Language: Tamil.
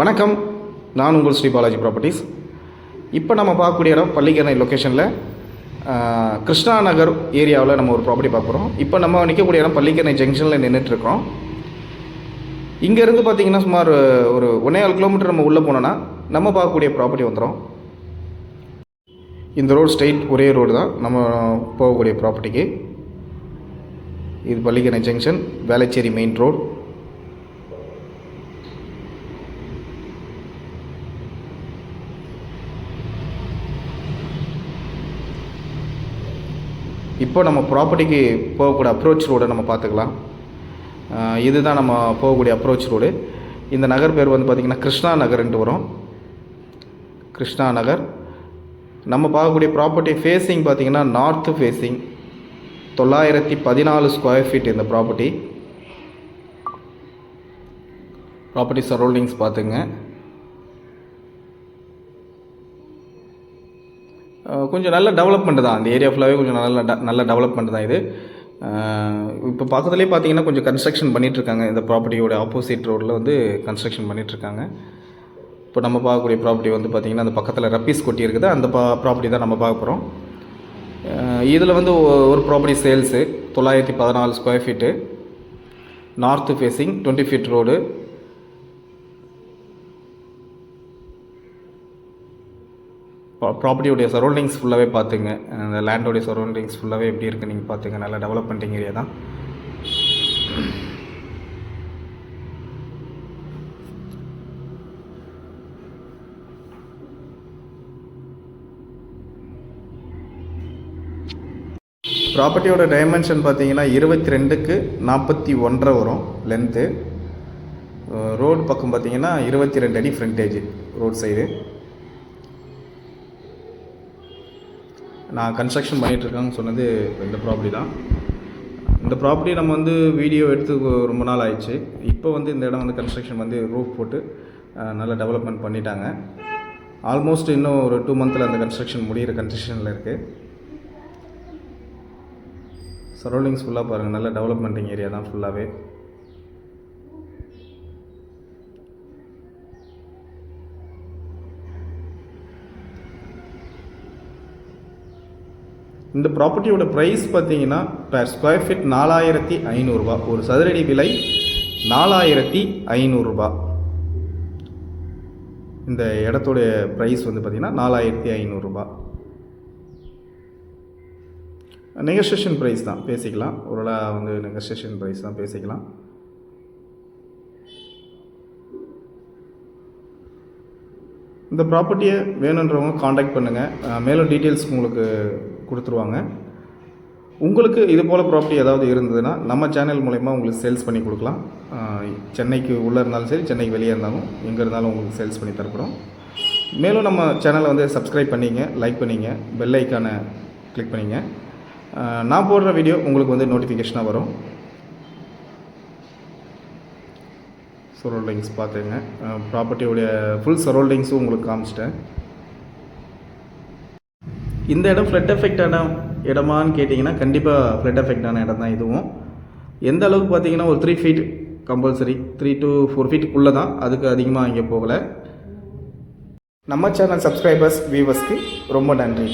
வணக்கம். நான் உங்கள் ஸ்ரீ பாலாஜி ப்ராப்பர்ட்டிஸ் இப்போ நம்ம பார்க்கக்கூடிய இடம் பள்ளிக்கரணை லொக்கேஷனில் கிருஷ்ணா நகர் ஏரியாவில் நம்ம ஒரு ப்ராப்பர்ட்டி பார்க்குறோம் இப்போ நம்ம நிற்கக்கூடிய இடம் பள்ளிக்கரணை ஜங்ஷனில் நின்றுட்டுருக்கோம் இங்கேருந்து பார்த்தீங்கன்னா சுமார் ஒரு ஒன்றே கிலோமீட்டர் நம்ம உள்ளே போனோன்னா நம்ம பார்க்கக்கூடிய ப்ராப்பர்ட்டி வந்துடும் இந்த ரோடு ஸ்ட்ரெயிட் ஒரே ரோடு தான். நம்ம போகக்கூடிய ப்ராப்பர்ட்டிக்கு இது Pallikaranai junction Velachery main road இப்போ நம்ம ப்ராப்பர்ட்டிக்கு போகக்கூடிய அப்ரோச் ரோடை நம்ம பார்த்துக்கலாம். இதுதான் நம்ம போகக்கூடிய அப்ரோச் ரோடு இந்த நகர் பேர் வந்து பார்த்திங்கன்னா கிருஷ்ணா நகர்ன்ட்டு வரும். கிருஷ்ணா நகர். நம்ம பார்க்கக்கூடிய ப்ராப்பர்ட்டி ஃபேஸிங் பார்த்திங்கன்னா நார்த்து ஃபேஸிங் தொள்ளாயிரத்தி பதினாலு ஸ்கொயர் ஃபீட் இந்த ப்ராப்பர்ட்டி ப்ராப்பர்ட்டி சரௌண்டிங்ஸ் பார்த்துங்க. கொஞ்சம் நல்ல டெவலப்மெண்ட் தான். அந்த ஏரியா ஃபுல்லாகவே கொஞ்சம் நல்ல நல்ல டெவலப்மெண்ட் தான் இது. இப்போ பக்கத்துலேயே பார்த்தீங்கன்னா கொஞ்சம் கன்ஸ்ட்ரக்ஷன் பண்ணிகிட்ருக்காங்க இந்த ப்ராப்பர்ட்டியோட ஆப்போசிட் ரோட்டில் வந்து கன்ஸ்ட்ரக்ஷன் பண்ணிகிட்ருக்காங்க இப்போ நம்ம பார்க்கக்கூடிய ப்ராப்பர்ட்டி வந்து பார்த்திங்கன்னா அந்த பக்கத்தில் ரப்பீஸ் கொட்டி இருக்குது. அந்த பா ப்ராப்பர்ட்டி தான் நம்ம பார்க்க போகிறோம் இதில் வந்து ஒரு ப்ராப்பர்ட்டி சேல்ஸு தொள்ளாயிரத்தி பதினாலு square feet north facing twenty feet road ப்ராப்பர்ட்டியோடைய surroundings ஃபுல்லாகவே பார்த்துங்க. அந்த லேண்டோடைய சரௌண்டிங்ஸ் ஃபுல்லாகவே எப்படி இருக்குது நீங்கள் பார்த்துங்க. நல்லா டெவலப்மெண்டிங் ஏரியா தான். ப்ராப்பர்ட்டியோட டைமென்ஷன் பார்த்தீங்கன்னா இருபத்தி ரெண்டுக்கு நாற்பத்தி ஒன்றரை வரும் லென்த்து ரோடு பக்கம் பார்த்தீங்கன்னா இருபத்தி ரெண்டு அடி ஃப்ரண்டேஜ் ரோட் சைடு நான் கன்ஸ்ட்ரக்ஷன் பண்ணிகிட்ருக்கேன்னு சொன்னது இந்த ப்ராப்பர்ட்டி தான். இந்த ப்ராப்பர்ட்டி நம்ம வந்து வீடியோ எடுத்து ரொம்ப நாள் ஆயிடுச்சு. இப்போ வந்து இந்த இடம் வந்து கன்ஸ்ட்ரக்ஷன் வந்து ரூஃப் போட்டு நல்லா டெவலப்மெண்ட் பண்ணிட்டாங்க. ஆல்மோஸ்ட் இன்னும் ஒரு டூ மந்தில் அந்த கன்ஸ்ட்ரக்ஷன் முடிகிற கன்ஸ்ட்ரக்ஷனில் இருக்குது சரௌண்டிங்ஸ் ஃபுல்லாக பாருங்கள் நல்ல டெவலப்மெண்டிங் ஏரியா தான் ஃபுல்லாகவே இந்த ப்ராப்பர்ட்டியோட ப்ரைஸ் பார்த்தீங்கன்னா per ஸ்கொயர் ஃபீட் நாலாயிரத்தி ஐநூறுரூபா ஒரு சதுரடி விலை நாலாயிரத்தி ஐநூறுரூபா இந்த இடத்துடைய ப்ரைஸ் வந்து பார்த்தீங்கன்னா நாலாயிரத்தி ஐநூறுரூபா நெகோசியேஷன் ப்ரைஸ் தான். பேசிக்கலாம். ஓரளவு வந்து நெகோசியேஷன் ப்ரைஸ் தான் பேசிக்கலாம். இந்த ப்ராப்பர்ட்டியை வேணுன்றவங்க காண்டாக்ட் பண்ணுங்கள் மேலும் டீட்டெயில்ஸ் உங்களுக்கு கொடுத்துருவாங்க. உங்களுக்கு இது போல் ப்ராப்பர்ட்டி ஏதாவது இருந்ததுன்னா நம்ம சேனல் மூலயமா உங்களுக்கு சேல்ஸ் பண்ணி கொடுக்கலாம். சென்னைக்கு உள்ளே இருந்தாலும் சரி சென்னைக்கு வெளியே இருந்தாலும் எங்கே இருந்தாலும் உங்களுக்கு சேல்ஸ் பண்ணி தரப்படும். மேலும் நம்ம சேனலை வந்து சப்ஸ்கிரைப் பண்ணிங்க லைக் பண்ணிங்க பெல் ஐக்கானை கிளிக் பண்ணிங்க. நான் போடுற வீடியோ உங்களுக்கு வந்து நோட்டிஃபிகேஷனாக வரும். சரௌண்டிங்ஸ் பார்த்துங்க ப்ராப்பர்ட்டியோடைய ஃபுல் சரௌண்டிங்ஸும் உங்களுக்கு காமிச்சிட்டேன். இந்த இடம் ஃப்ளட் எஃபெக்டான இடமான்னு கேட்டிங்கன்னா கண்டிப்பாக ஃப்ளட் எஃபெக்டான இடம் தான் இதுவும். எந்த அளவுக்கு பார்த்தீங்கன்னா ஒரு three feet compulsory three to four ஃபீட்டுக்குள்ளே தான் அதுக்கு அதிகமாக இங்கே போகலை. நம்ம சேனல் சப்ஸ்கிரைபர்ஸ் வியூவர்ஸ்க்கு ரொம்ப நன்றி.